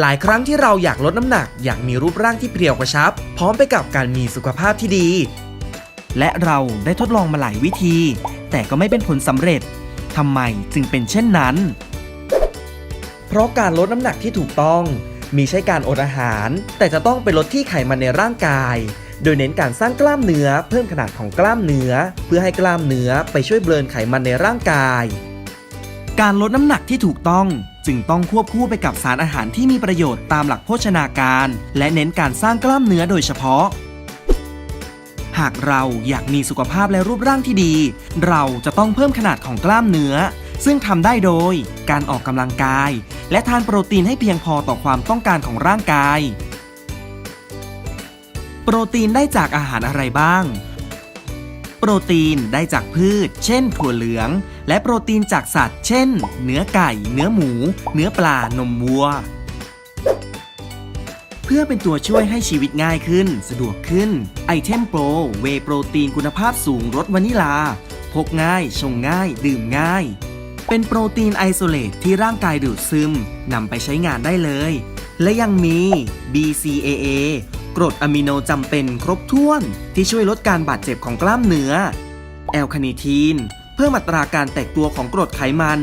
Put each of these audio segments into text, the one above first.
หลายครั้งที่เราอยากลดน้ำหนัก อยากมีรูปร่างที่เพรียวกระชับ พร้อมไปกับการมีสุขภาพที่ดี และเราได้ทดลองมาหลายวิธี แต่ก็ไม่เป็นผลสำเร็จทำไมจึงเป็นเช่นนั้น เพราะการลดน้ำหนักที่ถูกต้อง มีใช่การอดอาหาร แต่จะต้องไปลดที่ไขมันในร่างกาย โดยเน้นการสร้างกล้ามเนื้อ เพิ่มขนาดของกล้ามเนื้อ เพื่อให้กล้ามเนื้อไปช่วยเบิร์นไขมันในร่างกาย การลดน้ำหนักที่ถูกต้อง จึงต้องควบคู่ไปกับสารอาหารที่มีประโยชน์ตามหลักโภชนาการ และเน้นการสร้างกล้ามเนื้อโดยเฉพาะ หากเราอยากมีสุขภาพและรูปร่างที่ดี เราจะต้องเพิ่มขนาดของกล้ามเนื้อ ซึ่งทำได้โดย การออกกำลังกาย และทานโปรตีนให้เพียงพอต่อความต้องการของร่างกาย โปรตีนได้จากอาหารอะไรบ้าง โปรตีนได้จากพืช เช่น ถั่วเหลือง และโปรตีนจากสัตว์ เช่น เนื้อไก่ เนื้อหมู เนื้อปลานมวัว เพื่อเป็นตัวช่วยให้ชีวิตง่ายขึ้น สะดวกขึ้น ไอเทมโปรเวโปรตีนคุณภาพสูงรสวานิลา พกง่าย ชงง่าย ดื่มง่าย เป็นโปรตีนไอโซเลตที่ร่างกายดูดซึมนำไปใช้งานได้เลย และยังมี BCAA กรดอะมิโนจำเป็นครบถ้วน ที่ช่วยลดการบาดเจ็บของกล้ามเนื้อ แอลคาเนิทีน เพิ่มอัตราการแตกตัวของกรดไขมัน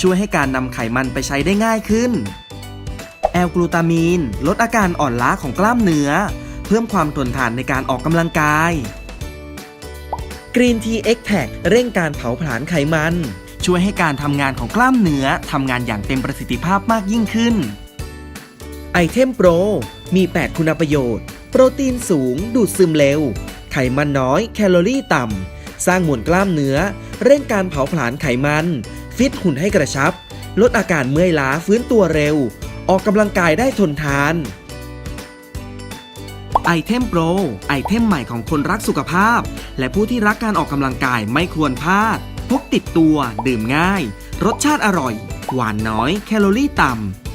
ช่วยให้การนำไขมันไปใช้ได้ง่ายขึ้น แอลกลูตามีน ลดอาการอ่อนล้าของกล้ามเนื้อ เพิ่มความทนทานในการออกกำลังกาย Green Tea Extract เร่งการเผาผลาญไขมัน ช่วยให้การทำงานของกล้ามเนื้อทำงานอย่างเต็มประสิทธิภาพมากยิ่งขึ้น ไอเทมโปร มี 8 คุณประโยชน์ โปรตีนสูง ดูดซึมเร็ว ไขมันน้อย แคลอรี่ต่ำ สร้างมวลกล้ามเนื้อ เร่งการเผาผลาญไขมัน ฟิตหุ่นให้กระชับ ลดอาการเมื่อยล้าฟื้นตัวเร็ว ออกกำลังกายได้ทนทาน ไอเทมโปร ไอเทมใหม่ของคนรักสุขภาพ และผู้ที่รักการออกกำลังกายไม่ควรพลาดพกติดตัว ดื่มง่าย รสชาติอร่อย หวานน้อย แคลอรี่ต่ำ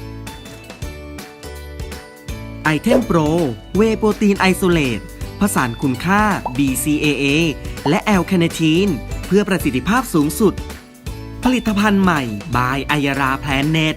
ไอเทมโปร เวโปรตีนไอโซเลตผสานคุณค่า BCAA และแอลคาเนทีนเพื่อประสิทธิภาพสูงสุด ผลิตภัณฑ์ใหม่ บายอายราแพลนเน็ต